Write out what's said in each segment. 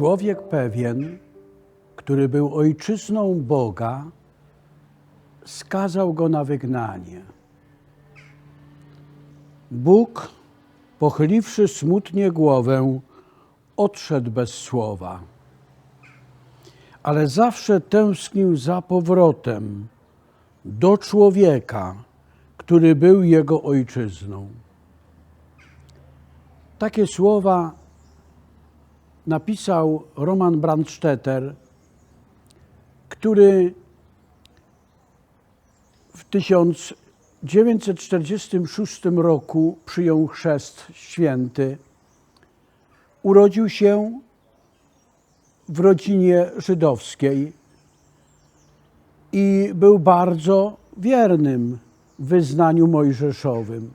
człowiek pewien, który był ojczyzną Boga, skazał go na wygnanie. Bóg, pochyliwszy smutnie głowę, odszedł bez słowa, ale zawsze tęsknił za powrotem do człowieka, który był jego ojczyzną. Takie słowa napisał Roman Brandstetter, który w 1946 roku przyjął chrzest święty. Urodził się w rodzinie żydowskiej i był bardzo wiernym wyznaniu mojżeszowym,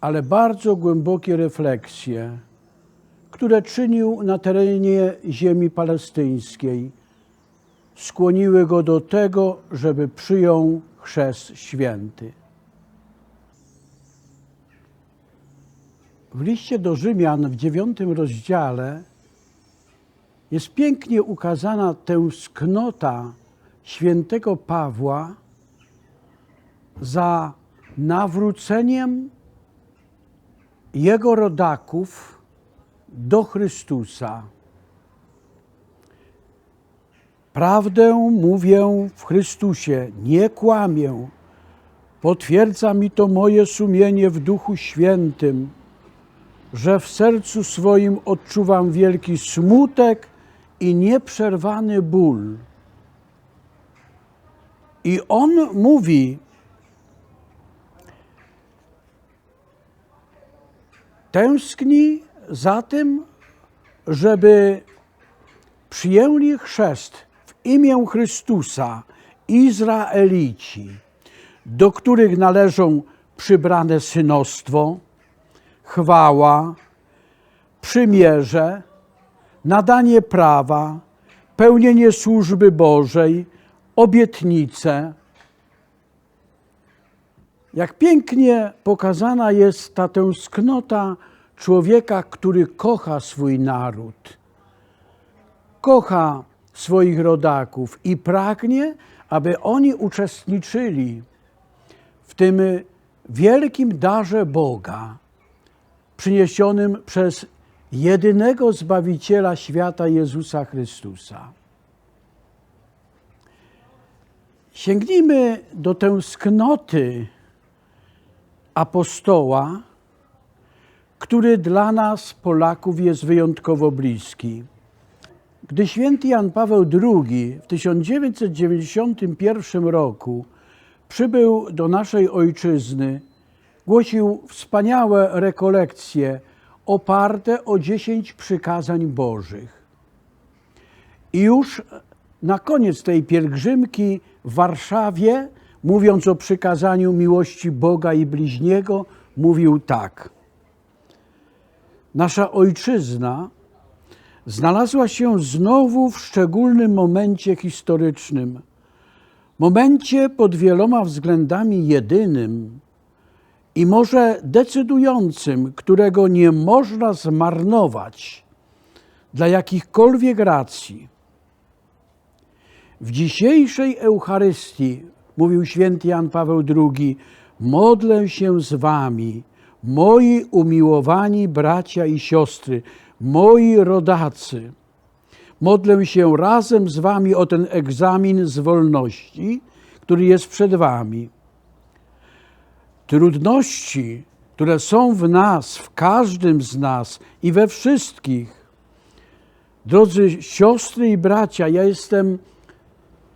ale bardzo głębokie refleksje, które czynił na terenie ziemi palestyńskiej, skłoniły go do tego, żeby przyjął chrzest święty. W liście do Rzymian w dziewiątym rozdziale jest pięknie ukazana tęsknota świętego Pawła za nawróceniem jego rodaków do Chrystusa. Prawdę mówię w Chrystusie, nie kłamię. Potwierdza mi to moje sumienie w Duchu Świętym, że w sercu swoim odczuwam wielki smutek i nieprzerwany ból. I on mówi, tęskni za tym, żeby przyjęli chrzest w imię Chrystusa Izraelici, do których należą przybrane synostwo, chwała, przymierze, nadanie prawa, pełnienie służby Bożej, obietnice. Jak pięknie pokazana jest ta tęsknota człowieka, który kocha swój naród, kocha swoich rodaków i pragnie, aby oni uczestniczyli w tym wielkim darze Boga, przyniesionym przez jedynego Zbawiciela świata Jezusa Chrystusa. Sięgnijmy do tęsknoty apostoła, który dla nas, Polaków, jest wyjątkowo bliski. Gdy święty Jan Paweł II w 1991 roku przybył do naszej ojczyzny, głosił wspaniałe rekolekcje oparte o dziesięć przykazań Bożych. I już na koniec tej pielgrzymki w Warszawie, mówiąc o przykazaniu miłości Boga i bliźniego, mówił tak. Nasza ojczyzna znalazła się znowu w szczególnym momencie historycznym, momencie pod wieloma względami jedynym i może decydującym, którego nie można zmarnować dla jakichkolwiek racji. W dzisiejszej Eucharystii, mówił święty Jan Paweł II, modlę się z wami, moi umiłowani bracia i siostry, moi rodacy. Modlę się razem z wami o ten egzamin z wolności, który jest przed wami. Trudności, które są w nas, w każdym z nas i we wszystkich. Drodzy siostry i bracia, ja jestem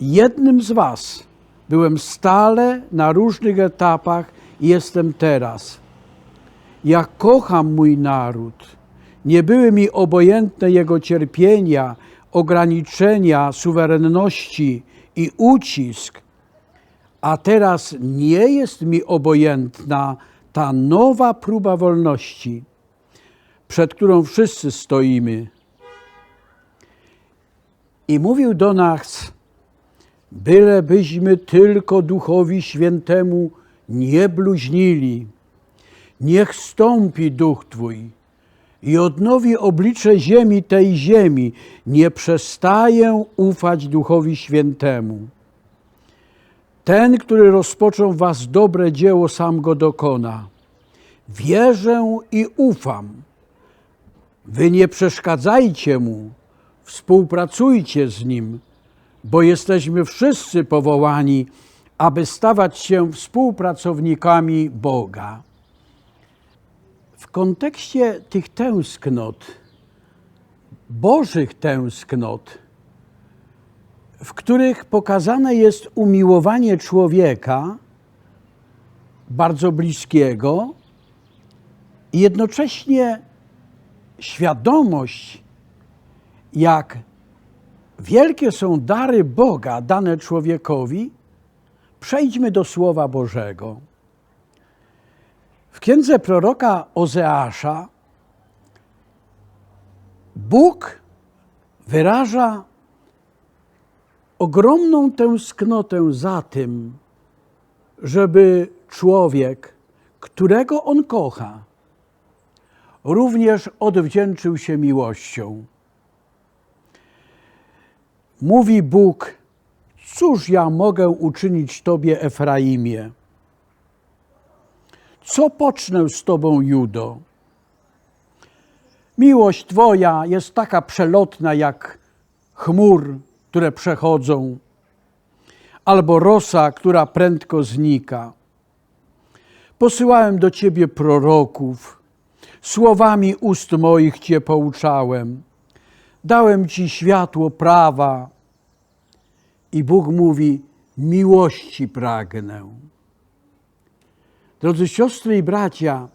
jednym z was. Byłem stale na różnych etapach i jestem teraz. Ja kocham mój naród. Nie były mi obojętne jego cierpienia, ograniczenia suwerenności i ucisk, a teraz nie jest mi obojętna ta nowa próba wolności, przed którą wszyscy stoimy. I mówił do nas, bylebyśmy tylko Duchowi Świętemu nie bluźnili. Niech stąpi Duch Twój, i odnowi oblicze ziemi tej ziemi. Nie przestaję ufać Duchowi Świętemu. Ten, który rozpoczął was dobre dzieło, sam go dokona. Wierzę i ufam. Wy nie przeszkadzajcie mu, współpracujcie z nim, bo jesteśmy wszyscy powołani, aby stawać się współpracownikami Boga. W kontekście tych tęsknot, Bożych tęsknot, w których pokazane jest umiłowanie człowieka, bardzo bliskiego, i jednocześnie świadomość, jak wielkie są dary Boga dane człowiekowi, przejdźmy do Słowa Bożego. W księdze proroka Ozeasza Bóg wyraża ogromną tęsknotę za tym, żeby człowiek, którego on kocha, również odwdzięczył się miłością. Mówi Bóg: Cóż ja mogę uczynić Tobie, Efraimie? Co pocznę z Tobą, Judo? Miłość Twoja jest taka przelotna jak chmur, które przechodzą, albo rosa, która prędko znika. Posyłałem do Ciebie proroków, słowami ust moich Cię pouczałem, dałem Ci światło prawa. I Bóg mówi: Miłości pragnę. Drodzy siostry i bracia,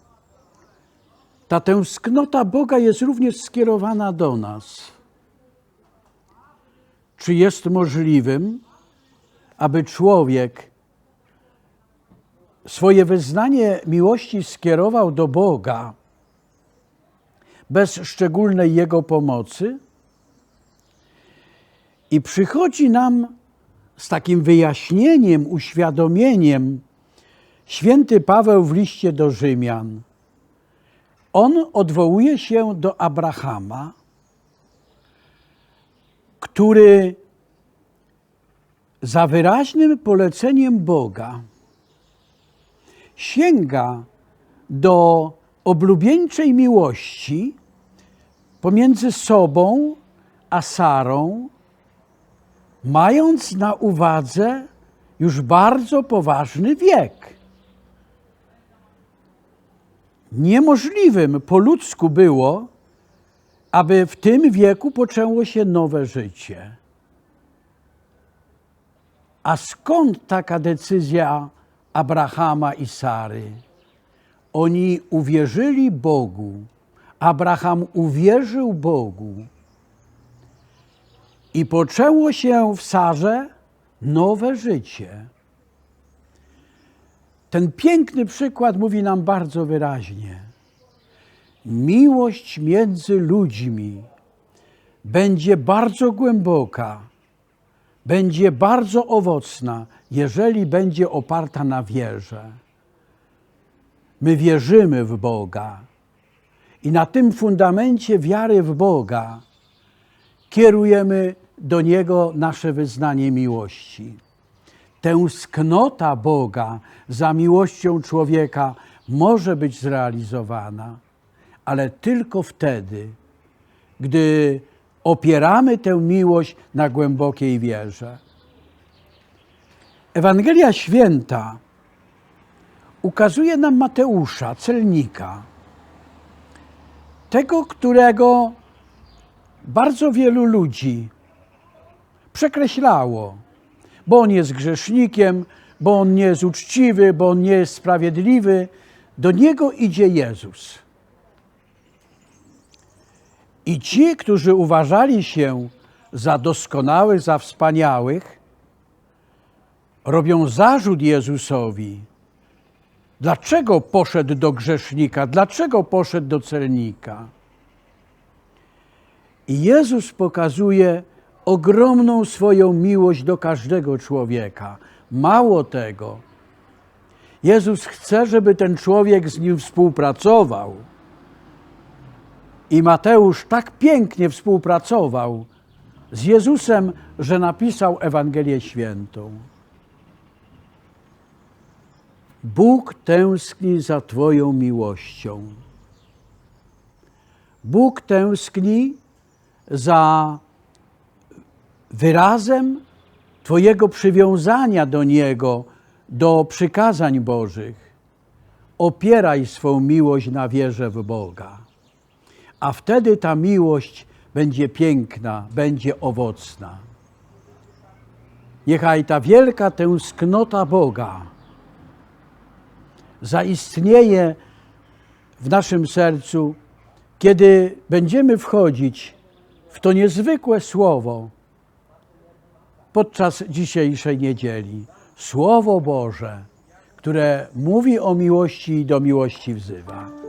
ta tęsknota Boga jest również skierowana do nas. Czy jest możliwym, aby człowiek swoje wyznanie miłości skierował do Boga bez szczególnej Jego pomocy? I przychodzi nam z takim wyjaśnieniem, uświadomieniem święty Paweł w liście do Rzymian. On odwołuje się do Abrahama, który za wyraźnym poleceniem Boga sięga do oblubieńczej miłości pomiędzy sobą a Sarą, mając na uwadze już bardzo poważny wiek. Niemożliwym po ludzku było, aby w tym wieku poczęło się nowe życie. A skąd taka decyzja Abrahama i Sary? Oni uwierzyli Bogu. Abraham uwierzył Bogu. I poczęło się w Sarze nowe życie. Ten piękny przykład mówi nam bardzo wyraźnie. Miłość między ludźmi będzie bardzo głęboka, będzie bardzo owocna, jeżeli będzie oparta na wierze. My wierzymy w Boga i na tym fundamencie wiary w Boga kierujemy do Niego nasze wyznanie miłości. Tęsknota Boga za miłością człowieka może być zrealizowana, ale tylko wtedy, gdy opieramy tę miłość na głębokiej wierze. Ewangelia Święta ukazuje nam Mateusza, celnika, tego, którego bardzo wielu ludzi przekreślało, bo on jest grzesznikiem, bo on nie jest uczciwy, bo on nie jest sprawiedliwy. Do niego idzie Jezus. I ci, którzy uważali się za doskonałych, za wspaniałych, robią zarzut Jezusowi. Dlaczego poszedł do grzesznika? Dlaczego poszedł do celnika? I Jezus pokazuje ogromną swoją miłość do każdego człowieka. Mało tego, Jezus chce, żeby ten człowiek z nim współpracował. I Mateusz tak pięknie współpracował z Jezusem, że napisał Ewangelię Świętą. Bóg tęskni za Twoją miłością. Bóg tęskni za wyrazem Twojego przywiązania do Niego, do przykazań Bożych. Opieraj swą miłość na wierze w Boga, a wtedy ta miłość będzie piękna, będzie owocna. Niechaj ta wielka tęsknota Boga zaistnieje w naszym sercu, kiedy będziemy wchodzić w to niezwykłe słowo podczas dzisiejszej niedzieli. Słowo Boże, które mówi o miłości i do miłości wzywa.